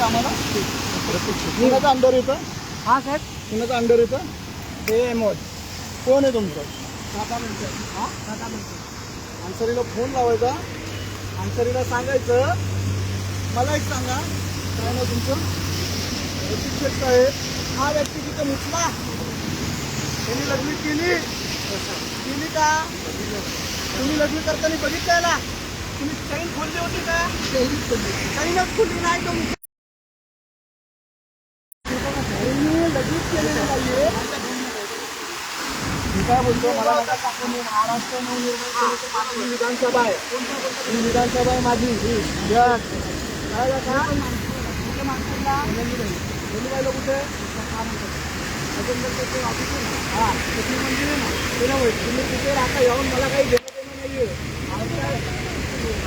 कामाला? कुणाचं अंडर येतं हा साहेब. कुणाचं अंडर येतं ते मोद कोण आहे तुमचं? टाटा म्हणतो हा? टाटा म्हणतो अन्सरीला फोन लावायचा. अन्सरीला सांगायचं. मला एक सांगा. काय ना तुमचं? शिक्षक साहेब हा व्यक्ती तिथं मुचला त्यांनी लग्न केली. केली का? तुम्ही लग्न करताना बघितलं तुम्ही चैन खोलली होती का? चैनच खोलली. नाही तो मुचला. त्यांनी लग्न केलेलं नाहीये मी काय बोलतो मला महाराष्ट्र नवनिर्माण विधानसभा आहे. ही विधानसभा आहे माझी. ही. काय काका? कुठे? हा, मंदिर आहे ना? ते तुम्ही तिथे राहता येऊन मला काही घेणं देणं नाहीये. आमच्या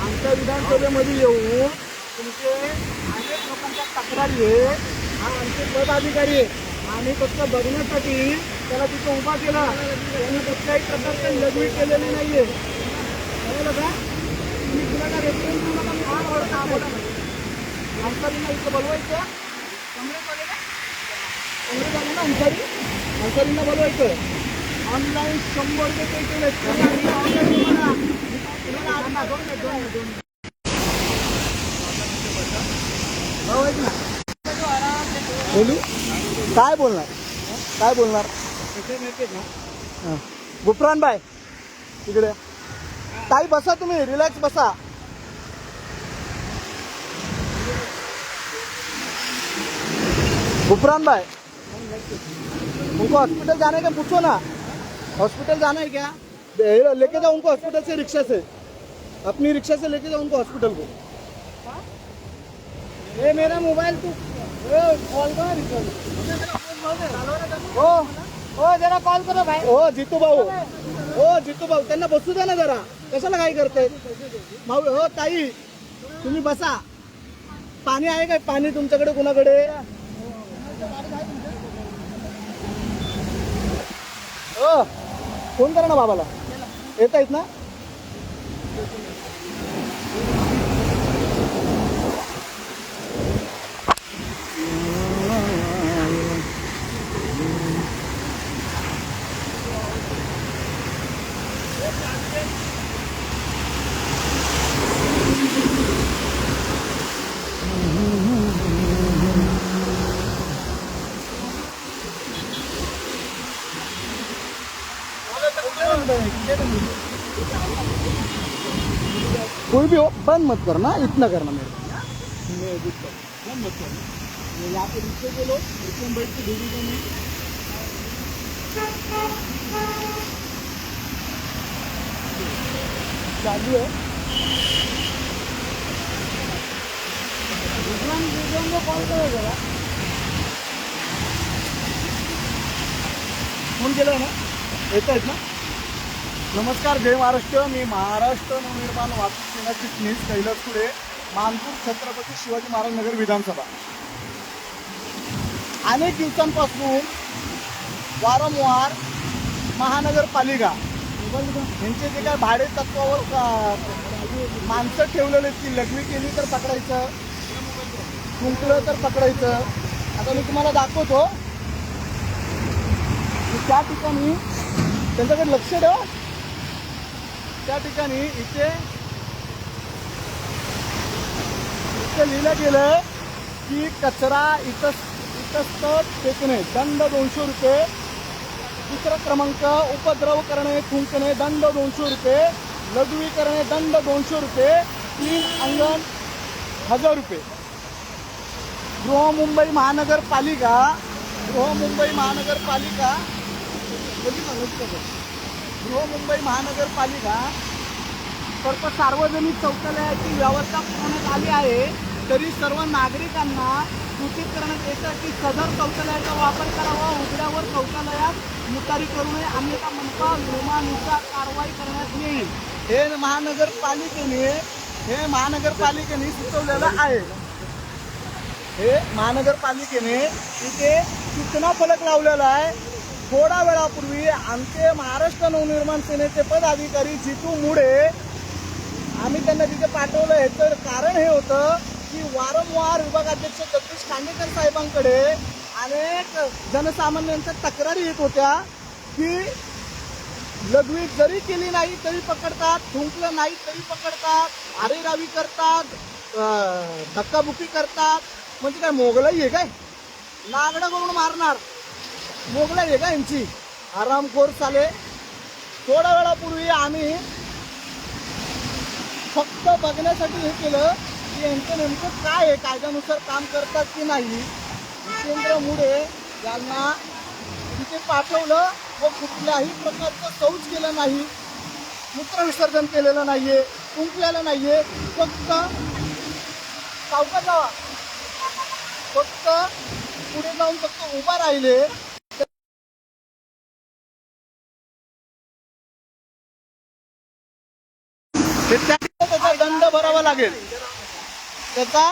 आमच्या विधानसभेमध्ये येऊन तुमचे अनेक लोकांच्या तक्रारी आहे हा आमचे पदाधिकारी आहे आणि फक्त बघण्यासाठी त्याला तिथं उभा केला. त्यांनी कुठल्याही प्रकारचे लघवी केलेली नाहीये. कळलं का? तुम्ही कुणाला रेफरन्स देऊ मी फार आवडता बोला अन्सारीला इथं बोलवायचं. काँग्रेसवाले ना काँग्रेसवाले ना अन्सारी बोलवायचं. ऑनलाईन शंभर रुपये पे केले ऑनलाईन तुम्हाला. दोन दोन दोन ना. बोलू? काय बोलणार? काय बोलणार? गुफरान बाय तिकडे ताई बसा तुम्ही रिलॅक्स बसा. गुफरान भाई उनको हॉस्पिटल जाने का पूछो ना. हॉस्पिटल जाना है क्या? लेके जाओ उनको हॉस्पिटल से रिक्शा से. अपनी रिक्शा से लेके जाओ उनको हॉस्पिटल को. ये मेरा मोबाइल तू कॉल कर हो हो जरा कॉल करा भाई हो जितू भाऊ हो जितू भाऊ त्यांना बसू द्या ना जरा. कशाला काय करताय? भाऊ हो ताई. तुम्ही बसा. पाणी आहे काय? पाणी तुमच्याकडे कुणाकडे? हो फोन करा ना बाबाला. येत आहेत ना? हो, बंद मत करना, इतना करना मेरे बंद चालू है कॉल करो जरा फ़ोन केलाय ना ना? नमस्कार जय महाराष्ट्र. मी महाराष्ट्र नवनिर्माण वाहतूक सेना चिटणीस कैलास पुढे मानपूर छत्रपती शिवाजी महाराज नगर विधानसभा. अनेक दिवसांपासून वारंवार महानगरपालिका यांचे जे काय भाडे तत्वावर माणसं ठेवलेली आहेत लग्नी केली तर पकडायचं कुंकलं तर पकडायचं. आता मी तुम्हाला दाखवतो. की त्या ठिकाणी त्यांच्याकडे लक्ष द्या त्या ठिकाणी इथे इथे लिहिलं गेलं की कचरा इथं इतस्त फेकणे दंड दोनशे रुपये. दुसरा क्रमांक उपद्रव करणे थुंकणे दंड दोनशे रुपये. लघवी करणे दंड दोनशे रुपये. तीन अंगण हजार रुपये. बृहमुंबई महानगरपालिका बृहमुंबई महानगरपालिका. बृहमुंबई महानगरपालिका सर्व सार्वजनिक शौचालयाची व्यवस्था करण्यात आली आहे. तरी सर्व नागरिकांना सूचित करण्यात येतं की सदर शौचालयाचा वापर करावा उघड्यावर शौचालयात मुतारी करू नये अन्यथा मनपा नियमानुसार कारवाई करण्यात येईल. हे महानगरपालिकेने हे महानगरपालिकेने सुचवलेलं आहे. हे महानगरपालिकेने इथे सूचना फलक लावलेला आहे. थोडा वेळापूर्वी आमचे महाराष्ट्र नवनिर्माण सेनेचे पदाधिकारी जितू मुडे आम्ही त्यांना तिथे पाठवलं ह्याचं कारण हे होतं की वारंवार विभागाध्यक्ष जगदीश खांडेकर साहेबांकडे अनेक जनसामान्यांच्या तक्रारी येत होत्या की लघवी जरी केली नाही तरी पकडतात थुंकलं नाही तरी पकडतात आरेरावी करतात धक्काबुक्की करतात. म्हणजे काय मोगलाई आहे काय? नागडं करून मारणार? मोगलाई आहे का यांची? आरामखोर चाले थोड्या वेळापूर्वी आम्ही फक्त बघण्यासाठी हे केलं की यांचं नेमकं काय आहे कायद्यानुसार काम करतात की नाही? जितेंद्र मुडे यांना तिथे पाठवलं व कुठल्याही प्रकारचं शौच केलं नाही. मूत्रविसर्जन केलेलं नाही आहे कुंकल्यालं नाही आहे फक्त सावका जावा फक्त पुढे जाऊन फक्त उभा राहिले. लागेल. त्याचा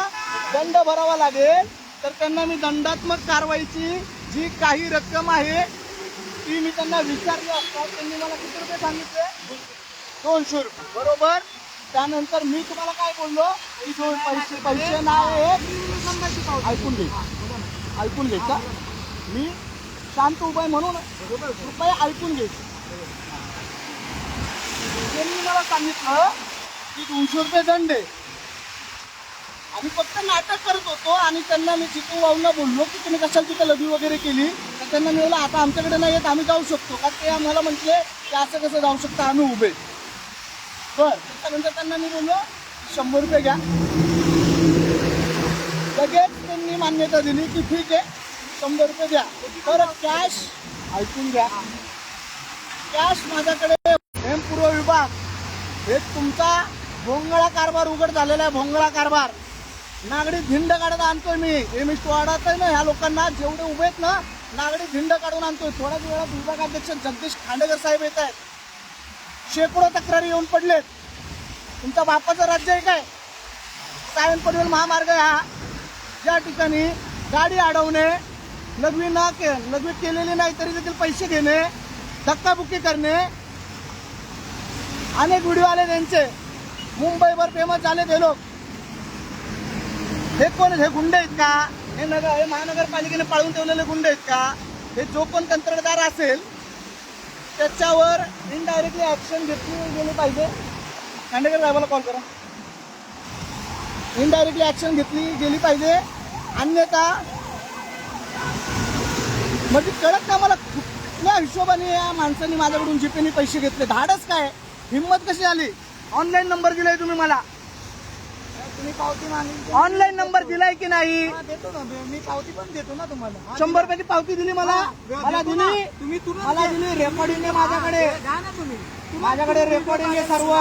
दंड भरावा लागेल. तर त्यांना मी दंडात्मक कारवाईची जी काही रक्कम आहे ती मी त्यांना विचारली असता. त्यांनी मला किती रुपये सांगितले? दोनशे रुपये. बरोबर? त्यानंतर मी तुम्हाला काय बोललो? की दोन पैसे पैसे नाही ऐकून घे. ऐकून घे का? मी शांत उपाय म्हणून कृपया ऐकून घे. त्यांनी मला सांगितलं की दोनशे रुपये दंड आहे. आम्ही फक्त नाटक करत होतो आणि त्यांना मी जितू वाहून बोललो की तुम्ही कशाला तिथे लघवी वगैरे केली? तर त्यांना मी बोललं आता आमच्याकडे नाही येत आम्ही जाऊ शकतो. का ते आम्हाला म्हटले की असं कसं जाऊ शकतं आम्ही उभे बर त्याच्यानंतर त्यांना मी बोललो शंभर रुपये घ्या. लगेच त्यांनी मान्यता दिली की ठीक आहे शंभर रुपये द्या. तर कॅश ऐकून घ्या. कॅश माझ्याकडे हेमपूर्व विभाग हे तुमचा भोंगळा कारभार उघड झालेला आहे भोंगळा कारभार. नागडी धिंड काढत आणतोय मी. एमिस्ट मी वाढत आहे ना ह्या लोकांना जेवढे उभे आहेत ना नागडी धिंड काढून आणतोय. थोड्याच वेळात विभागाध्यक्ष जगदीश खांडेकर साहेब येत आहेत. शेकडो तक्रारी येऊन पडलेत. तुमच्या बापाचं राज्य आहे काय? सायन पनवेल महामार्ग आहे हा. ज्या ठिकाणी गाडी अडवणे लघवी ना के लघवी केलेली नाही तरी देखील पैसे घेणे धक्काबुक्की करणे अनेक व्हिडिओ आले त्यांचे मुंबईवर फेमस झाले ते लोक. हे कोण हे गुंडे आहेत का? हे नगर हे महानगरपालिकेने पाळून ठेवलेले गुंडे आहेत का? हे जो कोण कंत्राटदार असेल त्याच्यावर इनडायरेक्टली ऍक्शन घेतली गेली पाहिजे. खांडेकर साहेबाला कॉल करा. इनडायरेक्टली ऍक्शन घेतली गेली पाहिजे. अन्यथा म्हणजे कळत का मला कुठल्या हिशोबाने या माणसाने माझ्याकडून जीपेने पैसे घेतले. धाडच काय? हिंमत कशी आली? ऑनलाईन नंबर दिलाय तुम्ही मला. तुम्ही पावती ऑनलाईन नंबर दिलाय की नाही? हा, देतो ना. मी पावती पण देतो ना तुम्हाला. हा, शंभर रुपयाची पावती दिली मला. मला ना. दिली. तुम्ही तुरंत मला द्या. दिली रेकॉर्डिंग आहे माझ्याकडे. द्या ना तुम्ही. माझ्याकडे रेकॉर्डिंग आहे सर्व.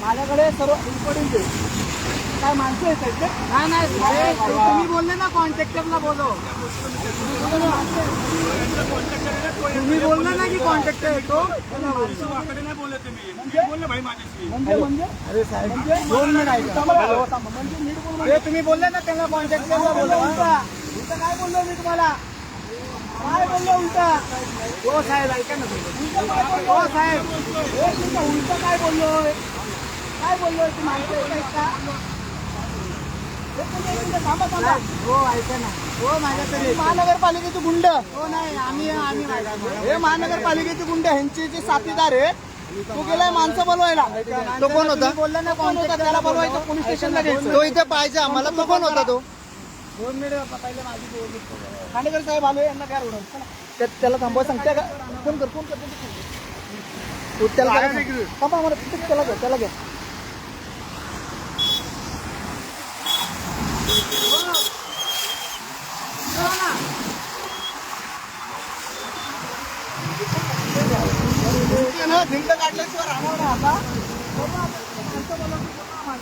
माझ्याकडे सर्व रेकॉर्डिंग आहे काय माणसं आहेत का इथे? नाही नाही साहेब, तुम्ही बोलले ना कॉन्ट्रॅक्टरला बोलव. तुम्ही बोलले ना की कॉन्ट्रॅक्टर येतो. म्हणजे म्हणजे? अरे साहेब म्हणजे? दोन मिनिट ऐका. म्हणजे नीट बोल तुम्ही बोलले ना त्यांना कॉन्ट्रॅक्टरला बोललो उलटा. उलटा काय बोललो मी तुम्हाला? काय बोललो उलटा? हो साहेब ऐका ना तुम्ही. बोललो? हो साहेब. एक मिनिट उलटा काय बोललोय? काय बोललोय? तू माहिती आहे का एक मिनिट, एक मिनिट, थांबा थांबा हो ऐका ना. हो माझ्याकडे महानगरपालिकेचे गुंड. हो नाही आम्ही हे महानगरपालिकेचे गुंड ह्यांचे जे साथीदार आहेत तो गेलाय माणसं बोलवायला. तो कोण होता? बोलला ना कोण होता? त्याला बोलवायचं पोलीस स्टेशनला घ्यायचं. तो इथे पाहिजे आम्हाला तो कोण होता तो? दोन मिनिट पहिले माझी खांडेकर साहेब आले यांना चला. त्या- त्याला थांबवा सांगते का? फोन कर फोन कर त्याला. थांबा मला त्याला घ्या त्याला घ्या ते ना भिंत काढल्याशिवाय राहणार नाही आता बोलवा आता. माणसं बोलवा, माणसं बोलवा. त्याला बोलवा. त्याला बोलवून घेऊन ये त्याला बोलवून घेऊन ये पहिलं अरे अरे माझा तुझा माणूस आहे, त्याला मारायला बोलवतोय का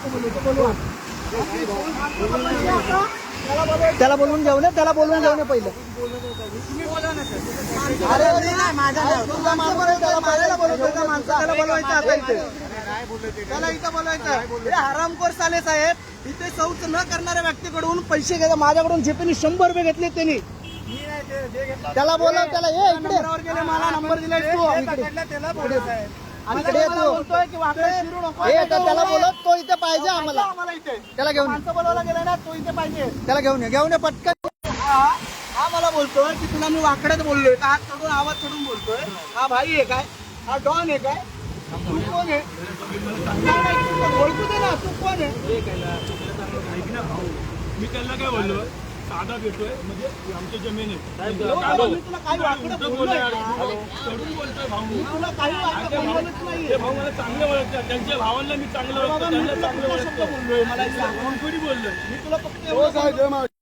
त्याला बोलवायचं आता इथे. त्याला इथं बोलवायचं. हे हरामखोर साले साहेब इथे शौच न करणाऱ्या व्यक्तीकडून पैसे घेतले माझ्याकडून झेपेने शंभर रुपये घेतले त्यांनी. त्याला बोलव त्याला. ये इकडे. मला नंबर इकडे. त्याला आहे आणि इकडे ये मला तू. बोलतोय की वाकडे फिरू नको हे आता त्याला बोलत तो इथे पाहिजे आम्हाला. आम्हाला इथे. त्याला घेऊन ये. माणसं बोलवला गेला ना तो इथे पाहिजे. त्याला घेऊन ये. घेऊन ये पटकन. हा हा मला बोलतोय की तुला मी वाकड्यात बोललोय. का हात चढून आवाज चढून बोलतोय. हा भाई आहे. काय हा डॉन आहे. काय तू कोण आहे? नाही, नाही, तू कोण? ओळखू दे ना तू कोण आहे मी त्यांना काय बोललो? साधा भेटतोय म्हणजे आमची जमीन आहे हो, बाबा, मी तुला काही वाकडं उलटं बोललोय? बोलतोय. का? हॅलो, चढून बोलतोय भाऊ. मला चांगले ओळखतात. त्यांच्या भावांना मी चांगलं ओळखतो त्यांना चांगलं ओळखतो. बोललोय? मला बोललोय? मी तुला फक्त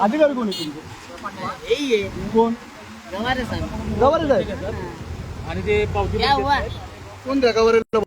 अधिकारी कोण आहे तुमचे? कोण? गवारच आहे आणि ते पावती कोण त्या गवारीला